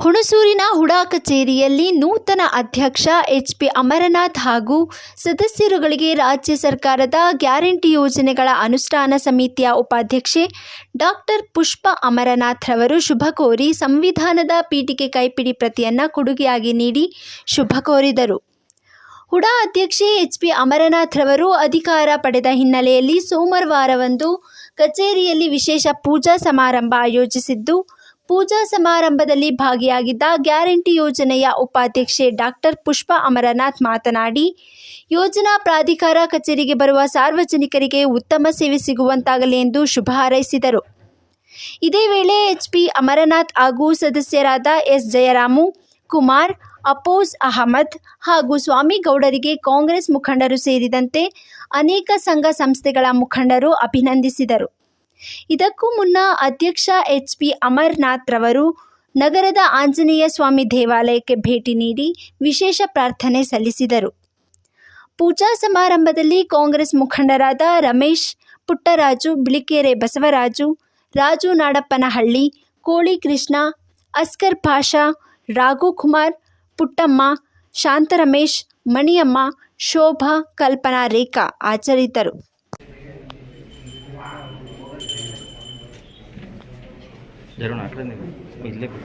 ಹುಣಸೂರಿನ HUDA ಕಚೇರಿಯಲ್ಲಿ ನೂತನ ಅಧ್ಯಕ್ಷ ಎಚ್ ಪಿ ಅಮರನಾಥ್ ಹಾಗೂ ಸದಸ್ಯರುಗಳಿಗೆ ರಾಜ್ಯ ಸರ್ಕಾರದ ಗ್ಯಾರಂಟಿ ಯೋಜನೆಗಳ ಅನುಷ್ಠಾನ ಸಮಿತಿಯ ಉಪಾಧ್ಯಕ್ಷೆ ಡಾಕ್ಟರ್ ಪುಷ್ಪ ಅಮರನಾಥ್ ರವರು ಶುಭ ಕೋರಿ ಸಂವಿಧಾನದ ಪೀಠಿಕೆ ಕೈಪಿಡಿ ಪ್ರತಿಯನ್ನು ಕೊಡುಗೆಯಾಗಿ ನೀಡಿ ಶುಭ ಕೋರಿದರು. ಹುಡಾ ಅಧ್ಯಕ್ಷೆ ಎಚ್ ಪಿ ಅಮರನಾಥ್ ರವರು ಅಧಿಕಾರ ಪಡೆದ ಹಿನ್ನೆಲೆಯಲ್ಲಿ ಸೋಮವಾರವಂದು ಕಚೇರಿಯಲ್ಲಿ ವಿಶೇಷ ಪೂಜಾ ಸಮಾರಂಭ ಆಯೋಜಿಸಿದ್ದು ಪೂಜಾ ಸಮಾರಂಭದಲ್ಲಿ ಭಾಗಿಯಾಗಿದ್ದ ಗ್ಯಾರಂಟಿ ಯೋಜನೆಯ ಉಪಾಧ್ಯಕ್ಷೆ ಡಾಕ್ಟರ್ ಪುಷ್ಪ ಅಮರನಾಥ್ ಮಾತನಾಡಿ, ಯೋಜನಾ ಪ್ರಾಧಿಕಾರ ಕಚೇರಿಗೆ ಬರುವ ಸಾರ್ವಜನಿಕರಿಗೆ ಉತ್ತಮ ಸೇವೆ ಸಿಗುವಂತಾಗಲಿ ಎಂದು ಶುಭ ಹಾರೈಸಿದರು. ಇದೇ ವೇಳೆ ಎಚ್ ಪಿ ಅಮರನಾಥ್ ಹಾಗೂ ಸದಸ್ಯರಾದ ಎಸ್. ಜಯರಾಮು, ಕುಮಾರ್ ಅಪೋಸ್ ಅಹಮದ್ ಹಾಗೂ ಸ್ವಾಮಿಗೌಡರಿಗೆ ಕಾಂಗ್ರೆಸ್ ಮುಖಂಡರು ಸೇರಿದಂತೆ ಅನೇಕ ಸಂಘ ಸಂಸ್ಥೆಗಳ ಮುಖಂಡರು ಅಭಿನಂದಿಸಿದರು. ಇದಕ್ಕೂ ಮುನ್ನ ಅಧ್ಯಕ್ಷ ಎಚ್ ಪಿ ಅಮರ್ನಾಥ್ ರವರು ನಗರದ ಆಂಜನೇಯ ಸ್ವಾಮಿ ದೇವಾಲಯಕ್ಕೆ ಭೇಟಿ ನೀಡಿ ವಿಶೇಷ ಪ್ರಾರ್ಥನೆ ಸಲ್ಲಿಸಿದರು. ಪೂಜಾ ಸಮಾರಂಭದಲ್ಲಿ ಕಾಂಗ್ರೆಸ್ ಮುಖಂಡರಾದ ರಮೇಶ್, ಪುಟ್ಟರಾಜು, ಬಿಳಿಕೆರೆ ಬಸವರಾಜು, ರಾಜು ನಾಡಪ್ಪನಹಳ್ಳಿ, ಕೋಳಿ ಕೃಷ್ಣ, ಅಸ್ಕರ್ ಪಾಷಾ ರಾಘುಕುಮಾರ್ ಪುಟ್ಟಮ್ಮ ಶಾಂತರಮೇಶ್ ಮಣಿಯಮ್ಮ, ಶೋಭಾ, ಕಲ್ಪನಾ ರೇಖಾ ಹಾಜರಿದ್ದರು జరుగును అట్లే మిగిలిపోయి